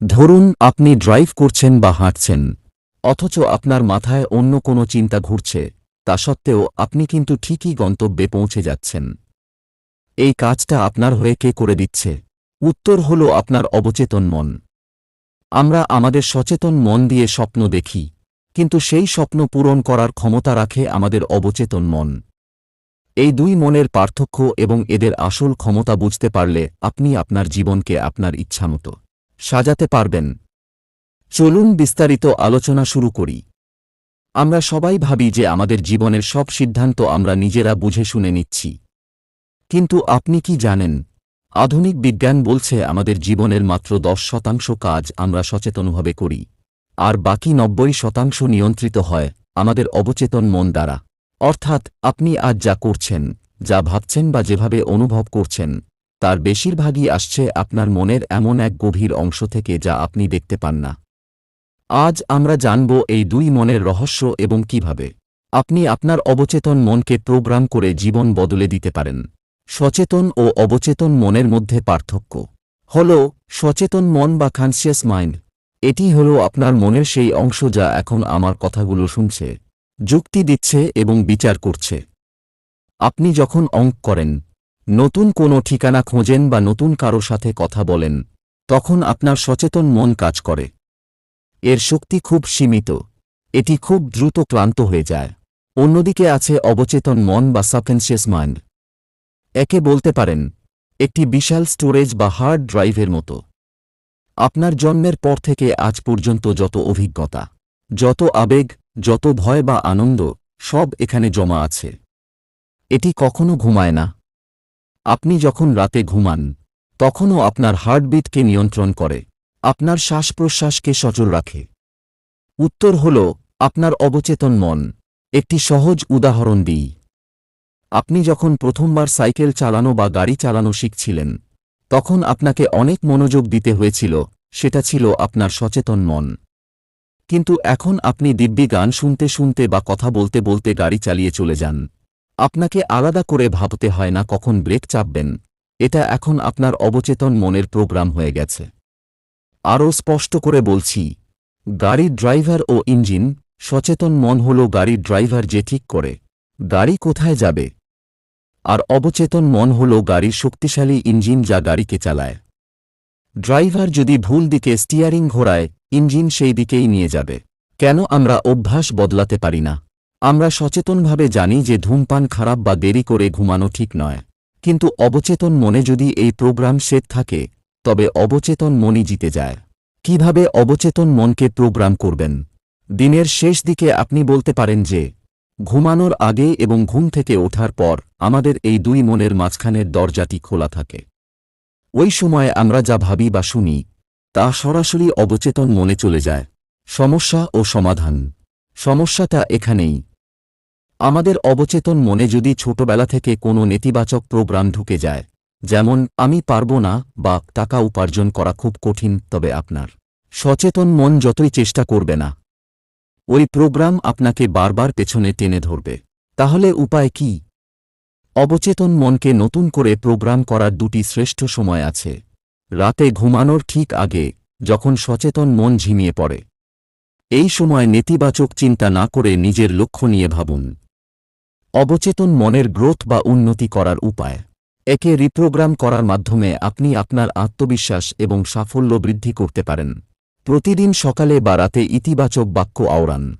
ধরুন, আপনি ড্রাইভ করছেন বা হাঁটছেন, অথচ আপনার মাথায় অন্য কোনো চিন্তা ঘুরছে, তা সত্ত্বেও আপনি কিন্তু ঠিকই গন্তব্যে পৌঁছে যাচ্ছেন। এই কাজটা আপনার হয়ে কে করে দিচ্ছে? উত্তর হল আপনার অবচেতন মন। আমরা আমাদের সচেতন মন দিয়ে স্বপ্ন দেখি, কিন্তু সেই স্বপ্ন পূরণ করার ক্ষমতা রাখে আমাদের অবচেতন মন। এই দুই মনের পার্থক্য এবং এদের আসল ক্ষমতা বুঝতে পারলে আপনি আপনার জীবনকে আপনার ইচ্ছামতো সাজাতে পারবেন। চলুন বিস্তারিত আলোচনা শুরু করি। আমরা সবাই ভাবি যে আমাদের জীবনের সব সিদ্ধান্ত আমরা নিজেরা বুঝে শুনে নিচ্ছি। কিন্তু আপনি কি জানেন? আধুনিক বিজ্ঞান বলছে আমাদের জীবনের মাত্র দশ শতাংশ কাজ আমরা সচেতনভাবে করি, আর বাকি নব্বই শতাংশ নিয়ন্ত্রিত হয় আমাদের অবচেতন মন দ্বারা। অর্থাৎ আপনি আজ যা করছেন, যা ভাবছেন বা যেভাবে অনুভব করছেন তার বেশিরভাগই আসছে আপনার মনের এমন এক গভীর অংশ থেকে যা আপনি দেখতে পান না। আজ আমরা জানব এই দুই মনের রহস্য এবং কীভাবে আপনি আপনার অবচেতন মনকে প্রোগ্রাম করে জীবন বদলে দিতে পারেন। সচেতন ও অবচেতন মনের মধ্যে পার্থক্য হল সচেতন মন বা কনসিয়াস মাইন্ড এটি হল আপনার মনের সেই অংশ যা এখন আমার কথাগুলো শুনছে, যুক্তি দিচ্ছে এবং বিচার করছে। আপনি যখন অঙ্ক করেন নতুন কোনো ঠিকানা খোঁজেন বা নতুন কারও সাথে কথা বলেন, তখন আপনার সচেতন মন কাজ করে। এর শক্তি খুব সীমিত। এটি খুব দ্রুত ক্লান্ত হয়ে যায়। অন্যদিকে আছে অবচেতন মন বা সাবকনসিয়াস মাইন্ড। একে বলতে পারেন, একটি বিশাল স্টোরেজ বা হার্ড ড্রাইভের মতো। আপনার জন্মের পর থেকে আজ পর্যন্ত যত অভিজ্ঞতা, যত আবেগ, যত ভয় বা আনন্দ, সব এখানে জমা আছে। এটি কখনো ঘুমায় না। আপনি যখন রাতে ঘুমান, তখনও আপনার হার্টবিটকে নিয়ন্ত্রণ করে, আপনার শ্বাস প্রশ্বাসকে সচল রাখে। উত্তর হল, আপনার অবচেতন মন। একটি সহজ উদাহরণ দিই। আপনি যখন প্রথমবার সাইকেল চালানো বা গাড়ি চালানো শিখছিলেন, তখন আপনাকে অনেক মনোযোগ দিতে হয়েছিল, সেটা ছিল আপনার সচেতন মন। কিন্তু এখন আপনি দিব্যি গান শুনতে শুনতে বা কথা বলতে বলতে গাড়ি চালিয়ে চলে যান। আপনাকে আলাদা করে ভাবতে হয় না কখন ব্রেক চাপবেন। এটা এখন আপনার অবচেতন মনের প্রোগ্রাম হয়ে গেছে। আরও স্পষ্ট করে বলছি গাড়ির ড্রাইভার ও ইঞ্জিন, সচেতন মন হল গাড়ির ড্রাইভার যে ঠিক করে। গাড়ি কোথায় যাবে? আর অবচেতন মন হল গাড়ির শক্তিশালী ইঞ্জিন যা গাড়িকে চালায়। ড্রাইভার যদি ভুল দিকে স্টিয়ারিং ঘোরায়, ইঞ্জিন সেই দিকেই নিয়ে যাবে। কেন আমরা অভ্যাস বদলাতে পারি না? আমরা সচেতনভাবে জানি যে ধূমপান খারাপ বা দেরি করে ঘুমানো ঠিক নয়। কিন্তু অবচেতন মনে যদি এই প্রোগ্রাম সেট থাকে, তবে অবচেতন মনই জিতে যায়। কীভাবে অবচেতন মনকে প্রোগ্রাম করবেন? দিনের শেষ দিকে আপনি বলতে পারেন যে, ঘুমানোর আগে এবং ঘুম থেকে ওঠার পর আমাদের এই দুই মনের মাঝখানের দরজাটি খোলা থাকে। ওই সময় আমরা যা ভাবি বা শুনি, তা সরাসরি অবচেতন মনে চলে যায়। সমস্যা ও সমাধান। সমস্যাটা এখানেই। আমাদের অবচেতন মনে যদি ছোটবেলা থেকে কোনো নেতিবাচক প্রোগ্রাম ঢুকে যায়, যেমন, আমি পারব না বা, টাকা উপার্জন করা খুব কঠিন তবে আপনার সচেতন মন যতই চেষ্টা করবে না, ওই প্রোগ্রাম আপনাকে বারবার পেছনে টেনে ধরবে। তাহলে উপায় কি? অবচেতন মনকে নতুন করে প্রোগ্রাম করার দুটি শ্রেষ্ঠ সময় আছে। রাতে ঘুমানোর ঠিক আগে, যখন সচেতন মন ঝিমিয়ে পড়ে। এই সময় নেতিবাচক চিন্তা না করে নিজের লক্ষ্য নিয়ে ভাবুন। অবচেতন মনের গ্রোথ বা উন্নতি করার উপায়। একে রিপ্রোগ্রাম করার মাধ্যমে আপনি আপনার আত্মবিশ্বাস এবং সাফল্য বৃদ্ধি করতে পারেন। প্রতিদিন সকালে বা রাতে ইতিবাচক বাক্য আওড়ান।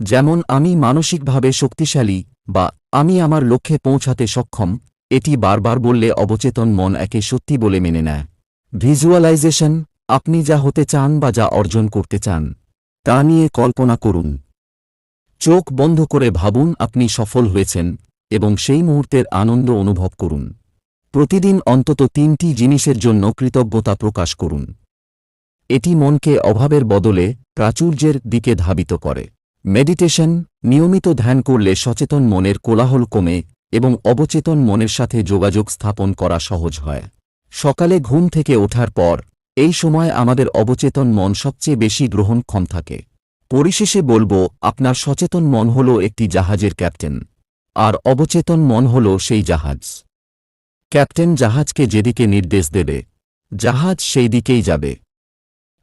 যেমন, আমি মানসিকভাবে শক্তিশালী বা, আমি আমার লক্ষ্যে পৌঁছাতে সক্ষম এটি বারবার বললে অবচেতন মন একে সত্যি বলে মেনে নেয়। ভিজুয়ালাইজেশন, আপনি যা হতে চান বা যা অর্জন করতে চান, তা নিয়ে কল্পনা করুন। চোখ বন্ধ করে ভাবুন আপনি সফল হয়েছেন, এবং সেই মুহূর্তের আনন্দ অনুভব করুন। প্রতিদিন অন্তত তিনটি জিনিসের জন্য কৃতজ্ঞতা প্রকাশ করুন। এটি মনকে অভাবের বদলে প্রাচুর্যের দিকে ধাবিত করে। মেডিটেশন, নিয়মিত ধ্যান করলে সচেতন মনের কোলাহল কমে এবং অবচেতন মনের সাথে যোগাযোগ স্থাপন করা সহজ হয়। সকালে ঘুম থেকে ওঠার পর, এই সময় আমাদের অবচেতন মন সবচেয়ে বেশি গ্রহণক্ষম থাকে। পরিশেষে বলব, আপনার সচেতন মন হল একটি জাহাজের ক্যাপ্টেন। আর অবচেতন মন হল সেই জাহাজ। ক্যাপ্টেন জাহাজকে যেদিকে নির্দেশ দেবে, জাহাজ সেই দিকেই যাবে।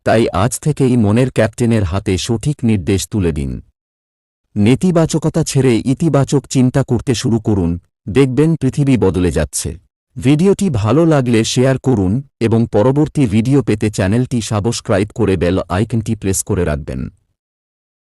তাই আজ থেকেই মনের ক্যাপ্টেনের হাতে সঠিক নির্দেশ তুলে দিন। নেতিবাচকতা ছেড়ে ইতিবাচক চিন্তা করতে শুরু করুন, দেখবেন পৃথিবী বদলে যাচ্ছে। ভিডিওটি ভালো লাগলে শেয়ার করুন এবং পরবর্তী ভিডিও পেতে চ্যানেলটি সাবস্ক্রাইব করে বেল আইকনটি প্রেস করে রাখবেন।